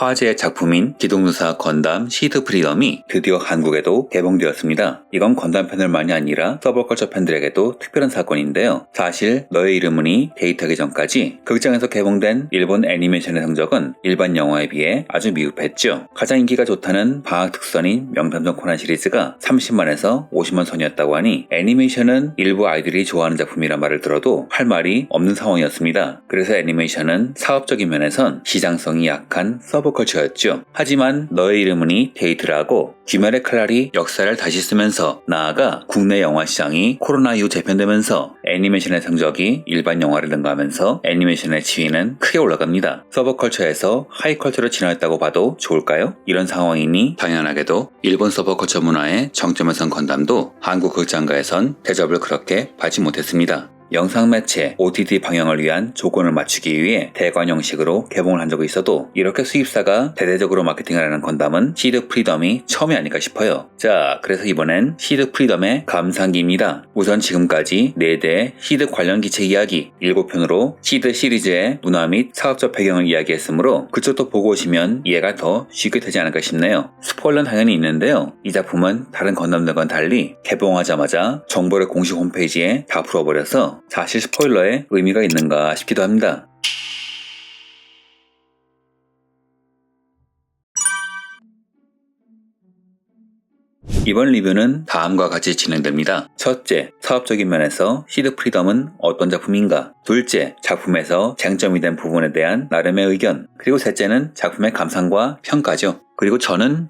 화제의 작품인 기동유사 건담 시드 프리덤이 드디어 한국에도 개봉되었습니다. 이건 건담 팬들만이 아니라 서브컬처 팬들에게도 특별한 사건인데요. 사실 너의 이름은이 데이트하기 전까지 극장에서 개봉된 일본 애니메이션의 성적은 일반 영화에 비해 아주 미흡했죠. 가장 인기가 좋다는 방학 특선인 명탐정 코난 시리즈가 30만에서 50만 선이었다고 하니 애니메이션은 일부 아이들이 좋아하는 작품이란 말을 들어도 할 말이 없는 상황이었습니다. 그래서 애니메이션은 사업적인 면에선 시장성이 약한 서 브컬처였죠. 하지만 너의 이름은이 데이트를 하고 귀멸의 칼날이 역사를 다시 쓰면서 나아가 국내 영화 시장이 코로나 이후 재편되면서 애니메이션의 성적이 일반 영화를 능가하면서 애니메이션의 지위는 크게 올라갑니다. 서브컬처에서 하이컬처로 진화했다고 봐도 좋을까요? 이런 상황이니 당연하게도 일본 서브컬처 문화의 정점에 선 건담도 한국 극장가에선 대접을 그렇게 받지 못했습니다. 영상 매체, OTT 방영을 위한 조건을 맞추기 위해 대관 형식으로 개봉을 한 적이 있어도 이렇게 수입사가 대대적으로 마케팅을 하는 건담은 시드 프리덤이 처음이 아닐까 싶어요. 자, 그래서 이번엔 시드 프리덤의 감상기입니다. 우선 지금까지 4대 시드 관련 기체 이야기 7편으로 시드 시리즈의 문화 및 사업적 배경을 이야기했으므로 그쪽도 보고 오시면 이해가 더 쉽게 되지 않을까 싶네요. 스포일러는 당연히 있는데요. 이 작품은 다른 건담들과는 달리 개봉하자마자 정보를 공식 홈페이지에 다 풀어버려서 사실 스포일러에 의미가 있는가 싶기도 합니다. 이번 리뷰는 다음과 같이 진행됩니다. 첫째, 사업적인 면에서 시드 프리덤은 어떤 작품인가? 둘째, 작품에서 쟁점이 된 부분에 대한 나름의 의견. 그리고 셋째는 작품의 감상과 평가죠. 그리고 저는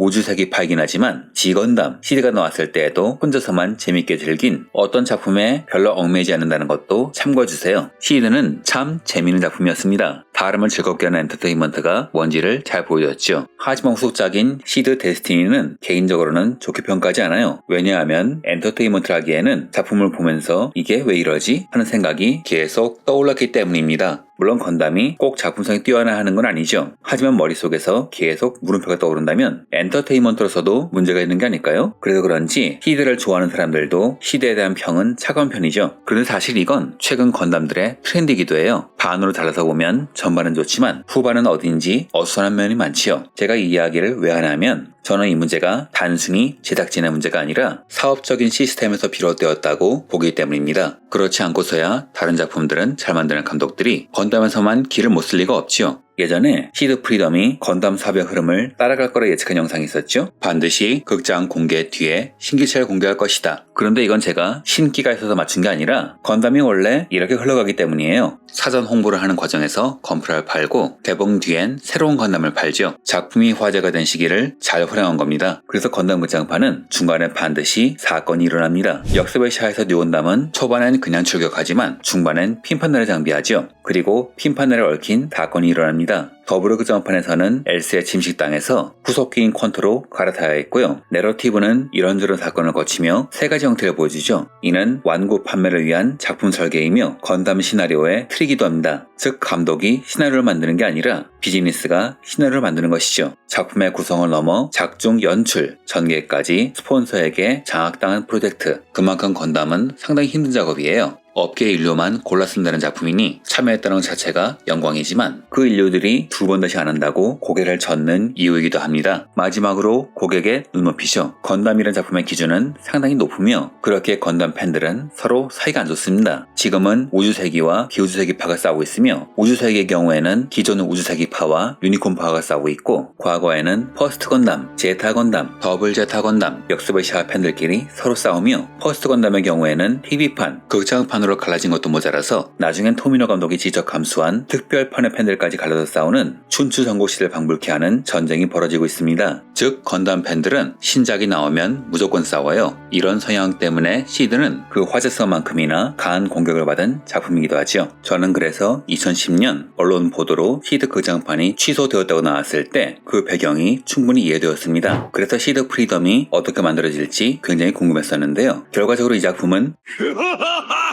팔긴 하지만 지건담 시드가 나왔을 때에도 혼자서만 재밌게 즐긴 어떤 작품에 별로 얽매이지 않는다는 것도 참고해주세요. 시드는 참 재밌는 작품이었습니다. 다름을 즐겁게 하는 엔터테인먼트가 뭔지를 잘 보여줬죠. 하지만 후속작인 시드 데스티니는 개인적으로는 좋게 평가하지 않아요. 왜냐하면 엔터테인먼트를 하기에는 작품을 보면서 이게 왜 이러지? 하는 생각이 계속 떠올랐기 때문입니다. 물론 건담이 꼭 작품성이 뛰어나 하는 건 아니죠. 하지만 머릿속에서 계속 물음표가 떠오른다면 엔터테인먼트로서도 문제가 있는 게 아닐까요? 그래서 그런지 히드를 좋아하는 사람들도 시대에 대한 평은 차가운 편이죠. 그런데 사실 이건 최근 건담들의 트렌드이기도 해요. 반으로 잘라서 보면 전반은 좋지만 후반은 어딘지 어수선한 면이 많지요. 제가 이 이야기를 왜 하냐면 저는 이 문제가 단순히 제작진의 문제가 아니라 사업적인 시스템에서 비롯되었다고 보기 때문입니다. 그렇지 않고서야 다른 작품들은 잘 만드는 감독들이 건담에서만 길을 못 쓸 리가 없지요. 예전에 시드 프리덤이 건담 사업의 흐름을 따라갈 거라 예측한 영상이 있었죠? 반드시 극장 공개 뒤에 신기체를 공개할 것이다. 그런데 이건 제가 신기가 있어서 맞춘 게 아니라 건담이 원래 이렇게 흘러가기 때문이에요. 사전 홍보를 하는 과정에서 건프라를 팔고 개봉 뒤엔 새로운 건담을 팔죠. 작품이 화제가 된 시기를 잘 활용한 겁니다. 그래서 건담 극장판은 중간에 반드시 사건이 일어납니다. 역습의 샤에서 뉴건담은 초반엔 그냥 출격하지만 중반엔 핀판넬을 장비하죠. 그리고 핀판넬을 얽힌 사건이 일어납니다. 더불어 극장판에서는 엘스의 침식당에서 후속기인 퀀트로 갈아타야 했고요. 내러티브는 이런저런 사건을 거치며 세 가지 형태를 보여주죠. 이는 완구 판매를 위한 작품 설계이며 건담 시나리오의 틀이기도 합니다. 즉 감독이 시나리오를 만드는 게 아니라 비즈니스가 시나리오를 만드는 것이죠. 작품의 구성을 넘어 작중 연출, 전개까지 스폰서에게 장악당한 프로젝트. 그만큼 건담은 상당히 힘든 작업이에요. 업계 인류만 골라 쓴다는 작품이니 참여했다는 것 자체가 영광이지만 그 인류들이 두 번 다시 안 한다고 고개를 젓는 이유이기도 합니다. 마지막으로 고객의 눈높이죠. 건담이라는 작품의 기준은 상당히 높으며 그렇게 건담 팬들은 서로 사이가 안 좋습니다. 지금은 우주세기와 비우주세기파가 싸우고 있으며 우주세기의 경우에는 기존 우주세기파와 유니콘파가 싸우고 있고 과거에는 퍼스트 건담, 제타 건담, 더블 제타 건담, 역스베시아 팬들끼리 서로 싸우며 퍼스트 건담의 경우에는 TV판, 극장판 으로 갈라진 것도 모자라서 나중엔 토미노 감독이 직접 감수한 특별판의 팬들까지 갈라서 싸우는 춘추 전국시를 방불케 하는 전쟁이 벌어지고 있습니다. 즉 건담 팬들은 신작이 나오면 무조건 싸워요. 이런 성향 때문에 시드는 그 화제성만큼이나 강한 공격을 받은 작품이기도 하죠. 저는 그래서 2010년 언론 보도로 시드 극장판이 취소되었다고 나왔을 때 그 배경이 충분히 이해되었습니다. 그래서 시드 프리덤이 어떻게 만들어질지 굉장히 궁금했었는데요. 결과적으로 이 작품은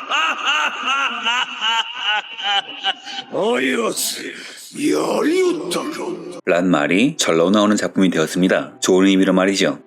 어이없으 란 말이 절로 나오는 작품이 되었습니다. 좋은 의미로 말이죠.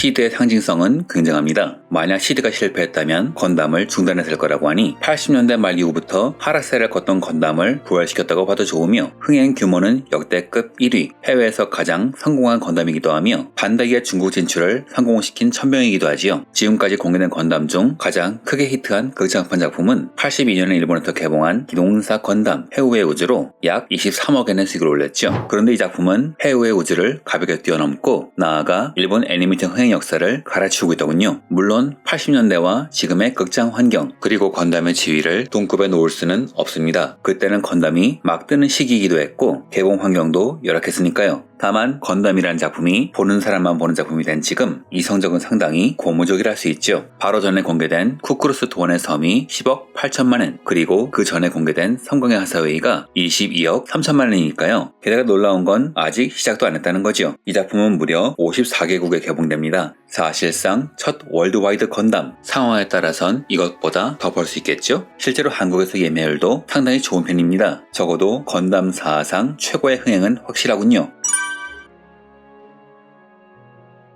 시드의 상징성은 굉장합니다. 만약 시드가 실패했다면 건담을 중단했을 거라고 하니 80년대 말 이후부터 하락세를 걷던 건담을 부활시켰다고 봐도 좋으며 흥행 규모는 역대급 1위, 해외에서 가장 성공한 건담이기도 하며 반다이의 중국 진출을 성공시킨 천명이기도 하지요. 지금까지 공개된 건담 중 가장 크게 히트한 극장판 작품은 82년에 일본에서 개봉한 기동사 건담 해우의 우주로 약 23억엔의 수익을 올렸죠. 그런데 이 작품은 해우의 우주를 가볍게 뛰어넘고 나아가 일본 애니메이션 흥행 역사를 갈아치우고 있더군요. 물론 80년대와 지금의 극장 환경 그리고 건담의 지위를 동급에 놓을 수는 없습니다. 그때는 건담이 막 뜨는 시기이기도 했고 개봉 환경도 열악했으니까요. 다만 건담이라는 작품이 보는 사람만 보는 작품이 된 지금 이 성적은 상당히 고무적이라 할 수 있죠. 바로 전에 공개된 쿠크루스 도원의 섬이 10억 8천만 원 그리고 그 전에 공개된 성공의 하사웨이가 22억 3천만 원이니까요. 게다가 놀라운 건 아직 시작도 안 했다는 거죠. 이 작품은 무려 54개국에 개봉됩니다. 사실상 첫 월드와이드 건담 상황에 따라선 이것보다 더 벌 수 있겠죠? 실제로 한국에서 예매율도 상당히 좋은 편입니다. 적어도 건담 사상 최고의 흥행은 확실하군요.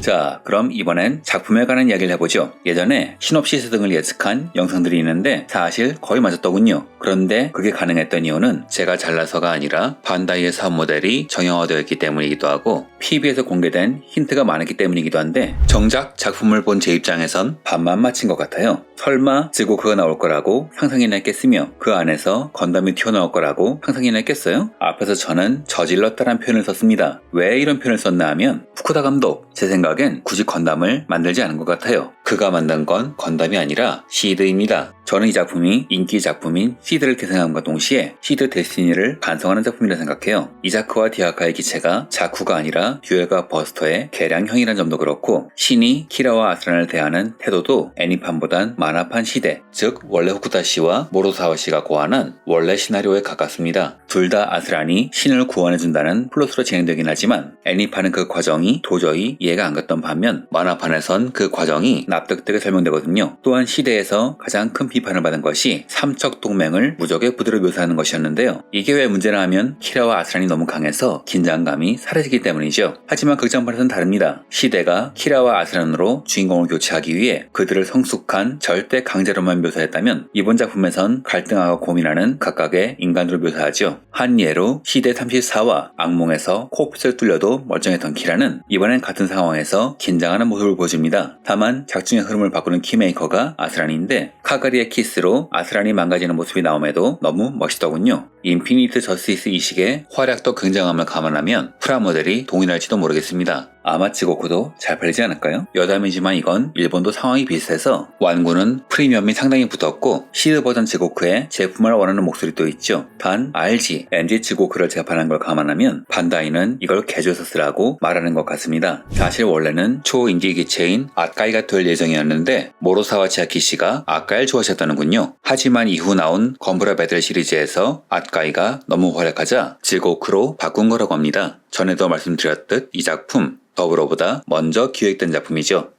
자, 그럼 이번엔 작품에 관한 이야기를 해보죠. 예전에 시놉시스 등을 예측한 영상들이 있는데 사실 거의 맞았더군요. 그런데 그게 가능했던 이유는 제가 잘나서가 아니라 반다이의 사업 모델이 정형화되어 있기 때문이기도 하고 PB에서 공개된 힌트가 많았기 때문이기도 한데 정작 작품을 본 제 입장에선 반만 맞힌 것 같아요. 설마 지고크가 나올 거라고 상상이나 했겠으며 그 안에서 건담이 튀어나올 거라고 상상이나 했겠어요? 앞에서 저는 저질렀다란 표현을 썼습니다. 왜 이런 표현을 썼나 하면 후쿠다 감독 제 생각 엔 굳이 건담을 만들지 않은 것 같아요. 그가 만든 건 건담이 아니라 시드입니다. 저는 이 작품이 인기 작품인 시드를 계승함과 동시에 시드 데스티니를 반성하는 작품이라 생각해요. 이자크와 디아카의 기체가 자쿠가 아니라 듀엘과 버스터의 개량형이란 점도 그렇고 신이 키라와 아스란을 대하는 태도도 애니판보단 만화판 시대, 즉 원래 후쿠다 씨와 모로사와 씨가 고안한 원래 시나리오에 가깝습니다. 둘 다 아스란이 신을 구원해준다는 플롯으로 진행되긴 하지만 애니판은 그 과정이 도저히 이해가 안 갔던 반면 만화판에선 그 과정이 납득되게 설명되거든요. 또한 시대에서 가장 큰 비 판을 받은 것이 삼척 동맹을 무적의 부대로 묘사하는 것이었는데요. 이게 왜 문제나 하면 키라와 아스란이 너무 강해서 긴장감이 사라지기 때문이죠. 하지만 극장판에서는 다릅니다. 시대가 키라와 아스란으로 주인공을 교체하기 위해 그들을 성숙한 절대 강제로만 묘사했다면 이번 작품에선 갈등하고 고민하는 각각의 인간으로 묘사하죠. 한 예로 시대 34와 악몽에서 코끝을 뚫려도 멀쩡했던 키라는 이번엔 같은 상황에서 긴장하는 모습을 보여줍니다. 다만 작중의 흐름을 바꾸는 키메이커가 아스란인데 카가리의 키스로 아스란이 망가지는 모습이 나옴에도 너무 멋있더군요. 인피니트 저스티스 이식의 활약도 굉장함을 감안하면 프라모델이 동일할지도 모르겠습니다. 아마 지고쿠도 잘 팔리지 않을까요? 여담이지만 이건 일본도 상황이 비슷해서 완구는 프리미엄이 상당히 붙었고 시드 버전 지고쿠에 제품을 원하는 목소리도 있죠. 단 RG, NG 지고쿠를 재판한 걸 감안하면 반다이는 이걸 개조해서 쓰라고 말하는 것 같습니다. 사실 원래는 초인기 기체인 아까이가 될 예정이었는데 모로사와 지아키 씨가 아까이를 좋아하셨다는군요. 하지만 이후 나온 건브라 배틀 시리즈에서 아까이가 너무 활약하자 지고쿠로 바꾼 거라고 합니다. 전에도 말씀드렸듯 이 작품 더불어보다 먼저 기획된 작품이죠.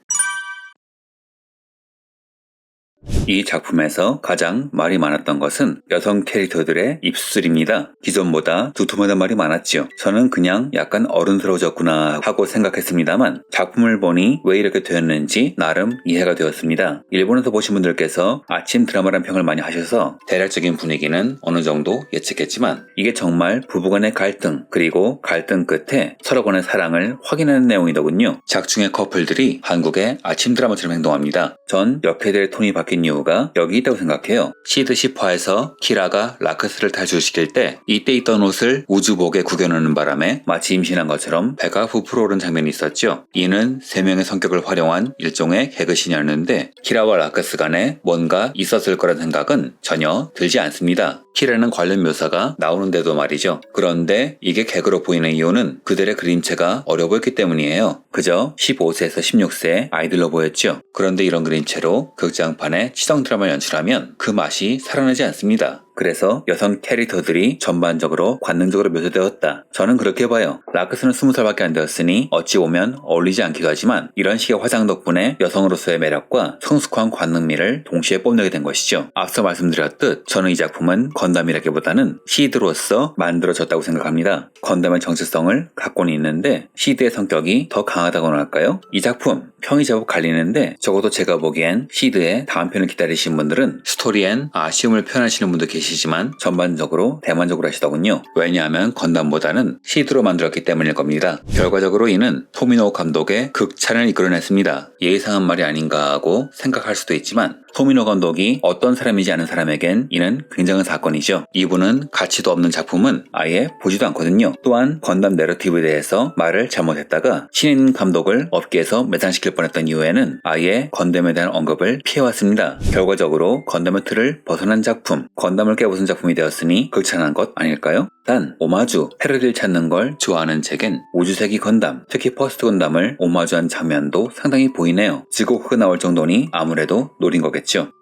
이 작품에서 가장 말이 많았던 것은 여성 캐릭터들의 입술입니다. 기존보다 두툼하던 말이 많았죠. 저는 그냥 약간 어른스러워졌구나 하고 생각했습니다만 작품을 보니 왜 이렇게 되었는지 나름 이해가 되었습니다. 일본에서 보신 분들께서 아침 드라마란 평을 많이 하셔서 대략적인 분위기는 어느 정도 예측했지만 이게 정말 부부간의 갈등 그리고 갈등 끝에 서로 간의 사랑을 확인하는 내용이더군요. 작중의 커플들이 한국의 아침 드라마처럼 행동합니다. 전 역해들의 톤이 바뀐 이유가 여기 있다고 생각해요. 시드 10화에서 키라가 라크스를 탈출시킬 때 이때 있던 옷을 우주복에 구겨놓는 바람에 마치 임신한 것처럼 배가 부풀어 오른 장면이 있었죠. 이는 세 명의 성격을 활용한 일종의 개그신이었는데 키라와 라크스 간에 뭔가 있었을 거란 생각은 전혀 들지 않습니다. 키라는 관련 묘사가 나오는데도 말이죠. 그런데 이게 개그로 보이는 이유는 그들의 그림체가 어려 보였기 때문이에요. 그저 15세에서 16세 아이들로 보였죠. 그런데 이런 그림체로 극장판에 치성 드라마를 연출하면 그 맛이 살아나지 않습니다. 그래서 여성 캐릭터들이 전반적으로 관능적으로 묘사되었다. 저는 그렇게 봐요. 라크스는 20살밖에 안 되었으니 어찌 보면 어울리지 않기도 하지만 이런 식의 화장 덕분에 여성으로서의 매력과 성숙한 관능미를 동시에 뽐내게 된 것이죠. 앞서 말씀드렸듯 저는 이 작품은 건담이라기보다는 시드로서 만들어졌다고 생각합니다. 건담의 정체성을 갖고는 있는데 시드의 성격이 더 강하다고나 할까요? 이 작품 평이 제법 갈리는데 적어도 제가 보기엔 시드의 다음 편을 기다리신 분들은 스토리엔 아쉬움을 표현하시는 분도 계 시지만 전반적으로 대만족으로 하시더군요. 왜냐하면 건담보다는 시드로 만들었기 때문일 겁니다. 결과적으로 이는 토미노 감독의 극찬을 이끌어냈습니다. 예상한 말이 아닌가 하고 생각할 수도 있지만 토미노 감독이 어떤 사람이지 않은 사람에겐 이는 굉장한 사건이죠. 이분은 가치도 없는 작품은 아예 보지도 않거든요. 또한 건담 내러티브에 대해서 말을 잘못했다가 신인 감독을 업계에서 매장시킬 뻔했던 이후에는 아예 건담에 대한 언급을 피해왔습니다. 결과적으로 건담의 틀을 벗어난 작품, 건담을 깨부순 작품이 되었으니 극찬한 것 아닐까요? 단 오마주, 패러디를 찾는 걸 좋아하는 제겐 우주세기 건담, 특히 퍼스트 건담을 오마주한 장면도 상당히 보이네요. 지고크가 나올 정도니 아무래도 노린 거겠죠.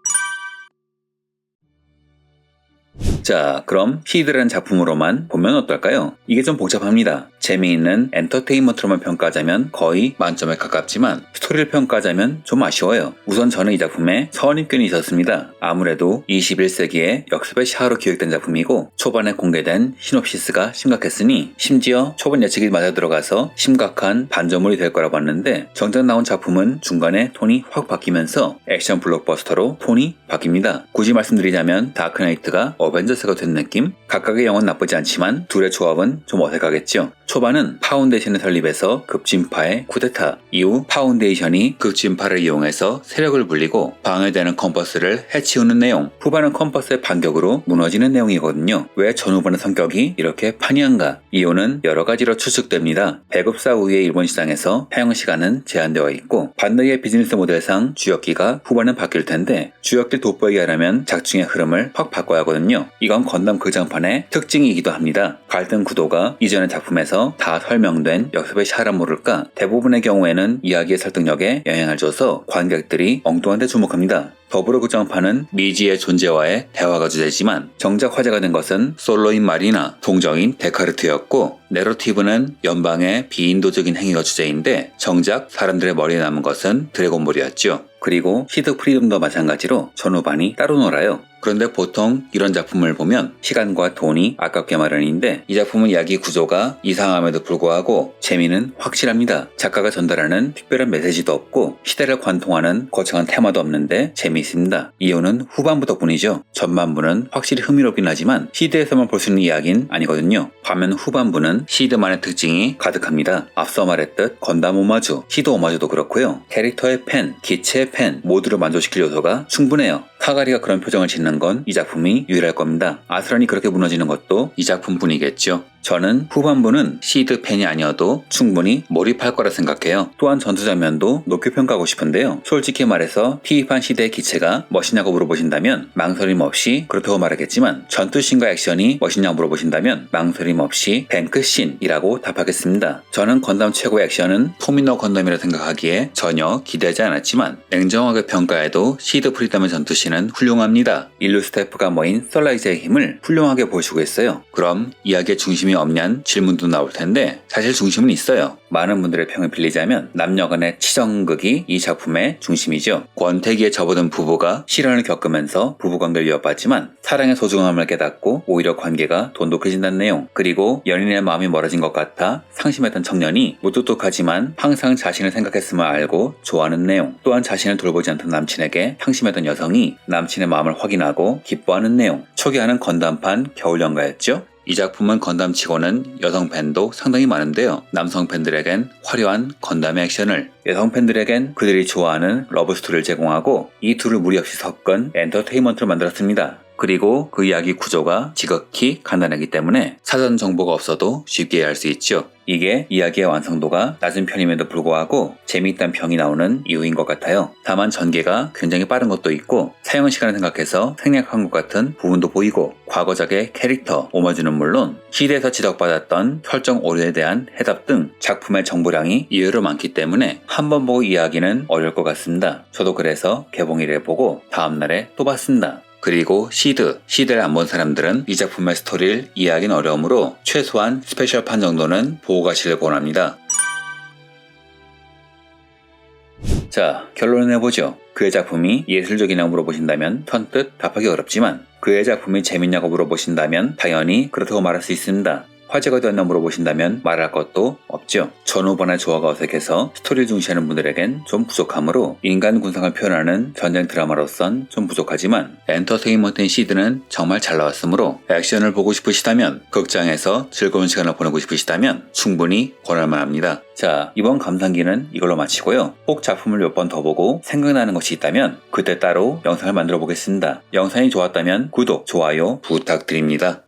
자, 그럼 히드라는 작품으로만 보면 어떨까요? 이게 좀 복잡합니다. 재미있는 엔터테인먼트로만 평가하자면 거의 만점에 가깝지만 스토리를 평가하자면 좀 아쉬워요. 우선 저는 이 작품에 선입견이 있었습니다. 아무래도 21세기의 역습의 샤아로 기획된 작품이고 초반에 공개된 시놉시스가 심각했으니 심지어 초반 예측이 맞아 들어가서 심각한 반전물이 될 거라 봤는데 정작 나온 작품은 중간에 톤이 확 바뀌면서 액션 블록버스터로 톤이 바뀝니다. 굳이 말씀드리자면 다크나이트가 어벤져스 가 된 느낌? 각각의 영은 나쁘지 않지만 둘의 조합은 좀 어색하겠죠. 초반은 파운데이션을 설립해서 급진파의 쿠데타, 이후 파운데이션이 급진파를 이용해서 세력을 불리고 방해되는 컴퍼스를 해치우는 내용, 후반은 컴퍼스의 반격으로 무너지는 내용이거든요. 왜 전후반의 성격이 이렇게 판이한가? 이유는 여러 가지로 추측됩니다. 배급사 후의 일본 시장에서 사용 시간은 제한되어 있고 반대의 비즈니스 모델상 주역기가 후반은 바뀔 텐데 주역길 돋보이게 하려면 작중의 흐름을 확 바꿔야 하거든요. 이건 건담 극장판의 특징이기도 합니다. 갈등 구도가 이전의 작품에서 다 설명된 역습의 샤라 모를까 대부분의 경우에는 이야기의 설득력에 영향을 줘서 관객들이 엉뚱한 데 주목합니다. 더불어 극장판은 미지의 존재와의 대화가 주제지만 정작 화제가 된 것은 솔로인 마리나, 동정인 데카르트였고 내러티브는 연방의 비인도적인 행위가 주제인데 정작 사람들의 머리에 남은 것은 드래곤볼이었죠. 그리고 시드 프리덤도 마찬가지로 전후반이 따로 놀아요. 그런데 보통 이런 작품을 보면 시간과 돈이 아깝게 마련인데 이 작품은 이야기 구조가 이상함에도 불구하고 재미는 확실합니다. 작가가 전달하는 특별한 메시지도 없고 시대를 관통하는 거창한 테마도 없는데 재미있습니다. 이유는 후반부 덕분이죠. 전반부는 확실히 흥미롭긴 하지만 시드에서만 볼 수 있는 이야기는 아니거든요. 반면 후반부는 시드만의 특징이 가득합니다. 앞서 말했듯 건담 오마주, 시드 오마주도 그렇고요. 캐릭터의 팬, 기체의 팬 모두를 만족시킬 요소가 충분해요. 카가리가 그런 표정을 짓는 건 이 작품이 유일할 겁니다. 아스란이 그렇게 무너지는 것도 이 작품뿐이겠죠. 저는 후반부는 시드 팬이 아니어도 충분히 몰입할 거라 생각해요. 또한 전투 장면도 높게 평가하고 싶은데요. 솔직히 말해서 TV판 시대의 기체가 멋있냐고 물어보신다면 망설임 없이 그렇다고 말하겠지만 전투씬과 액션이 멋있냐고 물어보신다면 망설임 없이 뱅크씬이라고 답하겠습니다. 저는 건담 최고의 액션은 토미노 건담이라 생각하기에 전혀 기대하지 않았지만 냉정하게 평가해도 시드 프리덤의 전투씬은 훌륭합니다. 인류 스태프가 모인 썰라이즈의 힘을 훌륭하게 보여주고 있어요. 그럼 이야기의 중심이 없냔 질문도 나올 텐데 사실 중심은 있어요. 많은 분들의 평을 빌리자면 남녀간의 치정극이 이 작품의 중심이죠. 권태기에 접어든 부부가 시련을 겪으면서 부부관계를 이어받지만 사랑의 소중함을 깨닫고 오히려 관계가 돈독해진다는 내용 그리고 연인의 마음이 멀어진 것 같아 상심했던 청년이 무뚝뚝하지만 항상 자신을 생각했음을 알고 좋아하는 내용 또한 자신을 돌보지 않던 남친에게 상심했던 여성이 남친의 마음을 확인하고 기뻐하는 내용 초기화는 건담판 겨울연가였죠. 이 작품은 건담치고는 여성 팬도 상당히 많은데요. 남성 팬들에겐 화려한 건담의 액션을, 여성 팬들에겐 그들이 좋아하는 러브스토리를 제공하고 이 둘을 무리 없이 섞은 엔터테인먼트를 만들었습니다. 그리고 그 이야기 구조가 지극히 간단하기 때문에 사전 정보가 없어도 쉽게 이해할 수 있죠. 이게 이야기의 완성도가 낮은 편임에도 불구하고 재미있다는 평이 나오는 이유인 것 같아요. 다만 전개가 굉장히 빠른 것도 있고 사용 시간을 생각해서 생략한 것 같은 부분도 보이고 과거작의 캐릭터 오마주는 물론 시대에서 지적받았던 설정 오류에 대한 해답 등 작품의 정보량이 이해로 많기 때문에 한 번 보고 이해하기는 어려울 것 같습니다. 저도 그래서 개봉일에 보고 다음날에 또 봤습니다. 그리고 시드, 시드를 안 본 사람들은 이 작품의 스토리를 이해하기는 어려우므로 최소한 스페셜판 정도는 보고 가시길 권합니다. 자, 결론을 내보죠. 그의 작품이 예술적이냐고 물어보신다면 선뜻 답하기 어렵지만 그의 작품이 재밌냐고 물어보신다면 당연히 그렇다고 말할 수 있습니다. 화제가 되었나 물어보신다면 말할 것도 없죠. 전 후반의 조화가 어색해서 스토리를 중시하는 분들에겐 좀 부족하므로 인간 군상을 표현하는 전쟁 드라마로선 좀 부족하지만 엔터테인먼트인 시드는 정말 잘 나왔으므로 액션을 보고 싶으시다면 극장에서 즐거운 시간을 보내고 싶으시다면 충분히 권할만 합니다. 자, 이번 감상기는 이걸로 마치고요. 꼭 작품을 몇 번 더 보고 생각나는 것이 있다면 그때 따로 영상을 만들어 보겠습니다. 영상이 좋았다면 구독, 좋아요 부탁드립니다.